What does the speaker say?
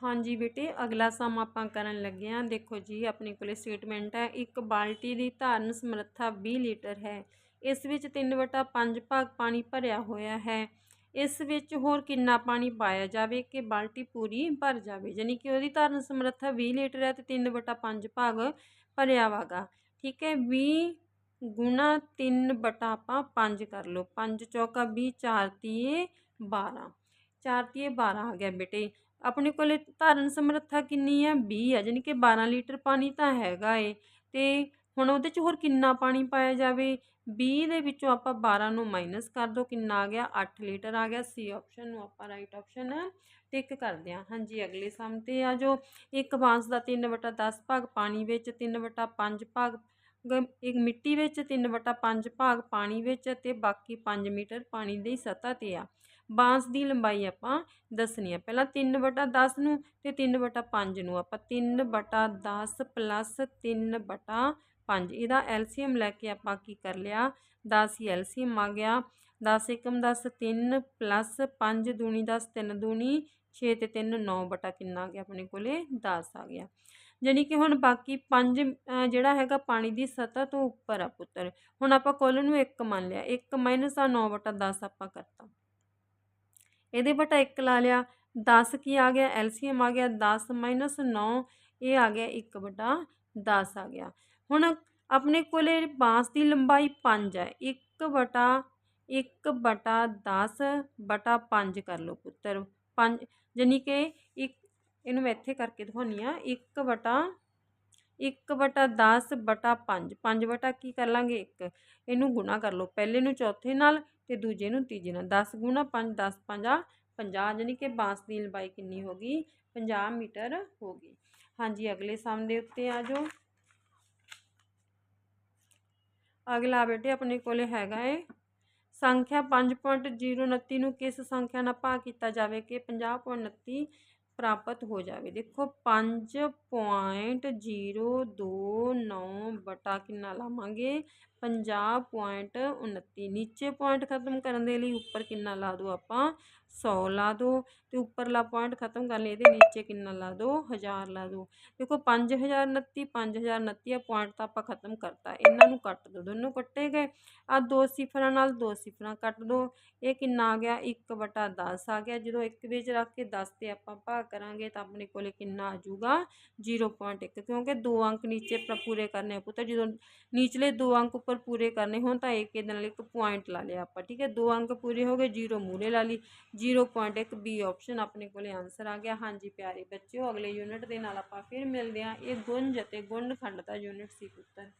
ਹਾਂਜੀ ਬੇਟੇ, ਅਗਲਾ ਸਮ ਆਪਾਂ ਕਰਨ ਲੱਗੇ ਹਾਂ। ਦੇਖੋ ਜੀ, ਆਪਣੇ ਕੋਲੇ ਸਟੇਟਮੈਂਟ ਹੈ। ਇੱਕ ਬਾਲਟੀ ਦੀ ਧਾਰਨ ਸਮਰੱਥਾ 20 ਲੀਟਰ ਹੈ। ਇਸ ਵਿੱਚ 3/5 ਭਾਗ ਪਾਣੀ ਭਰਿਆ ਹੋਇਆ ਹੈ। ਇਸ ਵਿੱਚ ਹੋਰ ਕਿੰਨਾ ਪਾਣੀ ਪਾਇਆ ਜਾਵੇ ਕਿ ਬਾਲਟੀ ਪੂਰੀ ਭਰ ਜਾਵੇ? ਯਾਨੀ ਕਿ ਉਹਦੀ ਧਾਰਨ ਸਮਰੱਥਾ 20 ਲੀਟਰ ਹੈ ਤੇ 3/5 ਭਾਗ ਭਰਿਆ ਵਾਗਾ। ਠੀਕ ਹੈ 20 ਗੁਣਾ 3 ਬਟਾ ਆਪਾਂ 5 ਕਰ ਲਓ। 5 ਚੌਕਾ 20 4 ਤੀਏ 12 ਚਾਰ ਤੀਏ 12 ਆ ਗਿਆ ਬੇਟੇ। ਆਪਣੇ ਕੋਲੇ ਧਾਰਨ ਸਮਰੱਥਾ ਕਿੰਨੀ ਹੈ 20 ਹੈ ਯਾਨੀ ਕਿ 12 ਲੀਟਰ ਪਾਣੀ ਤਾਂ ਹੈਗਾ ਏ। ਤੇ ਹੁਣ ਉਹਦੇ 'ਚ ਹੋਰ ਕਿੰਨਾ ਪਾਣੀ ਪਾਇਆ ਜਾਵੇ? 20 ਦੇ ਵਿੱਚੋਂ ਆਪਾਂ 12 ਨੂੰ ਮਾਈਨਸ ਕਰ ਦੋ, ਕਿੰਨਾ ਆ ਗਿਆ? 8 ਲੀਟਰ ਆ ਗਿਆ। ਸੀ ਆਪਸ਼ਨ ਨੂੰ ਆਪਾਂ ਰਾਈਟ ਆਪਸ਼ਨ ਟਿਕ ਕਰਦੇ ਹਾਂ। ਹਾਂਜੀ, ਅਗਲੇ ਸਮ ਤੇ ਆ ਜੋ ਇੱਕ ਬਾਂਸ ਦਾ 3/10 ਭਾਗ, ਪਾਣੀ ਵਿੱਚ 3/5 ਭਾਗ ਗ- ਇੱਕ ਮਿੱਟੀ ਵਿੱਚ 3/5 ਭਾਗ, ਪਾਣੀ ਵਿੱਚ ਤੇ ਬਾਕੀ 5 ਮੀਟਰ ਪਾਣੀ ਦੀ ਸਤਹ ਤੇ ਆ। ਬਾਂਸ ਦੀ ਲੰਬਾਈ ਆਪਾਂ ਦੱਸਣੀ ਆ। ਪਹਿਲਾਂ 3/10 ਨੂੰ ਤੇ 3/5 ਨੂੰ। ਆਪਾਂ 3/10 ਪਲੱਸ 3/5 ਇਹਦਾ ਐਲਸੀਐਮ ਲੈ ਕੇ ਆਪਾਂ ਕੀ ਕਰ ਲਿਆ? 10 ਹੀ ਐਲਸੀਐਮ ਆ ਗਿਆ। 10 ਏਕਮ 10 3 ਪਲੱਸ 5 ਦੂਣੀ 10 3 ਦੂਣੀ 6 ਤੇ 3 9 ਬਟਾ ਕਿੰਨਾ ਆ ਗਿਆ? ਆਪਣੇ ਕੋਲੇ 10 ਆ ਗਿਆ। ਜਾਨੀ ਕਿ ਹੁਣ ਬਾਕੀ 5 ਜਿਹੜਾ ਹੈਗਾ ਪਾਣੀ ਦੀ ਸਤਹ ਤੋਂ ਉੱਪਰ ਆ ਪੁੱਤਰ। ਹੁਣ ਆਪਾਂ ਕੁੱਲ ਨੂੰ 1 ਮੰਨ ਲਿਆ। 1 ਮਾਈਨਸ ਆ 9 ਬਟਾ 10 ਆਪਾਂ ਕਰਤਾ। ਇਹਦੇ ਬਟਾ 1 ਲਾ ਲਿਆ 10 ਕੀ ਆ ਗਿਆ? ਐਲਸੀਐਮ ਆ ਗਿਆ 10 ਮਾਈਨਸ 9 ਇਹ ਆ ਗਿਆ 1 ਬਟਾ 10 ਆ ਗਿਆ। ਹੁਣ ਆਪਣੇ ਕੋਲੇ ਬਾਂਸ ਦੀ ਲੰਬਾਈ 5 ਹੈ 1 ਬਟਾ 1 ਬਟਾ 10 ਬਟਾ 5 ਕਰ ਲਓ ਪੁੱਤਰ 5 ਜਾਨੀ ਕਿ ਇੱਕ, ਇਹਨੂੰ ਮੈਂ ਇੱਥੇ ਕਰਕੇ ਦਿਖਾਉਣੀ ਆ 1 ਬਟਾ 1 ਬਟਾ 10 ਬਟਾ 5 5 ਬਟਾ ਕੀ ਕਰ ਲਾਂਗੇ? 1 ਇਹਨੂੰ ਗੁਣਾ ਕਰ ਲਓ। ਪਹਿਲੇ ਨੂੰ ਚੌਥੇ ਨਾਲ ਤੇ ਦੂਜੇ ਨੂੰ ਤੀਜੇ ਨਾਲ। 10 ਗੁਣਾ 5 10 5 50 ਜਾਨੀ ਕਿ ਬਾਂਸ ਦੀ ਲੰਬਾਈ ਕਿੰਨੀ ਹੋ ਗਈ? 50 ਮੀਟਰ ਹੋ ਗਈ। ਹਾਂਜੀ, ਅਗਲੇ ਸਮ ਦੇ ਉੱਤੇ ਆ ਜਾਓ। ਅਗਲਾ ਬੇਟੇ ਆਪਣੇ ਕੋਲੇ ਹੈਗਾ ਏ। ਸੰਖਿਆ 5.029 ਨੂੰ ਕਿਸ ਸੰਖਿਆ ਨਾਲ ਭਾਗ ਕੀਤਾ ਜਾਵੇ? ਕਿ 50.29 ਪ੍ਰਾਪਤ ਹੋ ਜਾਵੇ। ਦੇਖੋ 5.029 ਬਟਾ ਕਿੰਨਾ ਲਾਵਾਂਗੇ? 50.29 ਨੀਚੇ ਪੁਆਇੰਟ ਖਤਮ ਕਰਨ ਦੇ ਲਈ ਉੱਪਰ ਕਿੰਨਾ ਲਾ ਦੋ ਆਪਾਂ? 100 ਲਾ ਦੋ ਤੇ ਉੱਪਰਲਾ ਪੁਆਇੰਟ ਖਤਮ ਕਰ ਲਈ, ਇਹਦੇ ਨੀਚੇ ਕਿੰਨਾ ਲਾ ਦੋ? 1000 ਲਾ ਦੋ। ਦੇਖੋ 5029 5029 ਆ ਪੁਆਇੰਟ ਤਾਂ ਆਪਾਂ ਖਤਮ ਕਰਤਾ। ਇਹਨਾਂ ਨੂੰ ਕੱਟ ਦੋ, ਦੋਨੋਂ ਕੱਟੇ ਗਏ। ਆ ਦੋ ਸਿਫਰਾਂ ਨਾਲ ਦੋ ਸਿਫਰਾਂ ਕੱਟ ਦੋ। ਇਹ ਕਿੰਨਾ ਆ ਗਿਆ? 1 ਬਟਾ 10 ਆ ਗਿਆ। ਜਦੋਂ ਇੱਕ ਵਿੱਚ ਰੱਖ ਕੇ 10 ਤੇ ਆਪਾਂ ਭਾਗ ਕਰਾਂਗੇ ਤਾਂ ਆਪਣੇ ਕੋਲੇ ਕਿੰਨਾ ਆ ਜਾਊਗਾ? 0.1 ਕਿਉਂਕਿ ਦੋ ਅੰਕ ਨੀਚੇ ਪੂਰੇ ਕਰਨੇ ਆ ਪੁੱਤਰ ਜਦੋਂ ਨੀਚਲੇ ਦੋ ਅੰਕ ਉੱਪਰ ਪੂਰੇ ਕਰਨੇ ਹੋਣ ਤਾਂ ਇੱਕ ਇਹਦੇ ਨਾਲ ਇੱਕ ਪੁਆਇੰਟ ਲਾ ਲਿਆ ਆਪਾਂ, ਠੀਕ ਹੈ? ਦੋ ਅੰਕ ਪੂਰੇ ਹੋ ਗਏ 0 ਮੂਰੇ ਲਾ ਲਈ। 0.1 ਬੀ ਆਪਸ਼ਨ ਆਪਣੇ ਕੋਲੇ ਆਨਸਰ ਆ ਗਿਆ। ਹਾਂਜੀ ਪਿਆਰੇ ਬੱਚਿਓ, ਅਗਲੇ ਯੂਨਿਟ ਦੇ ਨਾਲ ਆਪਾਂ ਫਿਰ ਮਿਲਦੇ ਹਾਂ। ਇਹ ਗੁੰਜ ਅਤੇ ਗੁਣਖੰਡ ਦਾ ਯੂਨਿਟ ਸੀ ਪੁੱਤਰ।